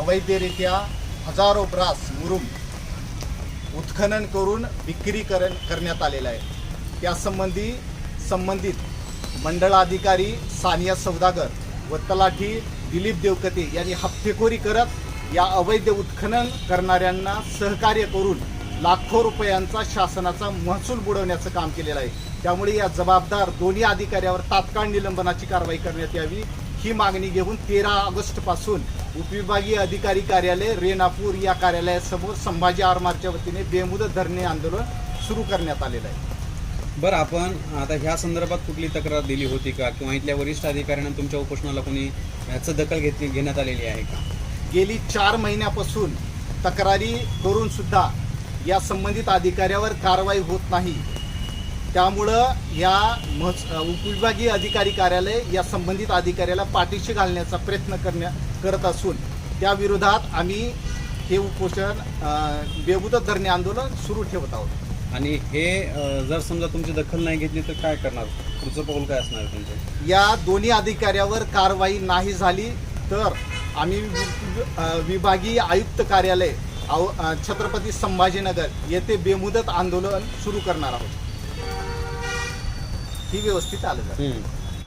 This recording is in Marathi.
अवैधरित्या हजारो ब्रास मुरुम उत्खनन करून विक्री कर करण्यात आलेलं आहे. त्यासंबंधी संबंधित मंडळाधिकारी सानिया सौदागर व तलाठी दिलीप देवकते यांनी हप्तेखोरी करत या अवैध उत्खनन करणाऱ्यांना सहकार्य करून लाखो रुपयांचा शासनाचा महसूल बुडवण्याचं काम केलेलं आहे. त्यामुळे या जबाबदार दोन्ही अधिकाऱ्यावर तात्काळ निलंबनाची कारवाई करण्यात यावी. ही मागणी घेऊन तेरा ऑगस्टपासून उपविभागीय अधिकारी कार्यालय रेणापूर या कार्यालयासमोर संभाजी आरमारच्या वतीने बेमुदत धरणे आंदोलन सुरू करण्यात आलेलं आहे. बरं आपण आता ह्या संदर्भात कुठली तक्रार दिली होती का? किंवा इथल्या वरिष्ठ अधिकाऱ्यांना तुमच्या उपोषणाला कोणी याचं दखल घेतली घेण्यात आलेली आहे का? गेली चार महिन्यापासून तक्रारी करून सुद्धा या संबंधित अधिकाऱ्यावर कारवाई होत नाही. त्यामुळं या महस उपविभागीय अधिकारी कार्यालय या संबंधित अधिकाऱ्याला पाठीशी घालण्याचा प्रयत्न करण्या करत असून त्या विरोधात आम्ही हे उपोषण अ, बेमुदत धरणे आंदोलन सुरू ठेवत आहोत. आणि हे जर समजा तुमची दखल नाही घेतली तर काय करणार? पुढचं पाऊल काय असणार तुमचं या दोन्ही अधिकाऱ्यावर कारवाई नाही झाली तर आम्ही विभागीय आयुक्त कार्यालय छत्रपती संभाजीनगर येथे बेमुदत आंदोलन सुरू करणार आहोत. ही व्यवस्थित आलं जातं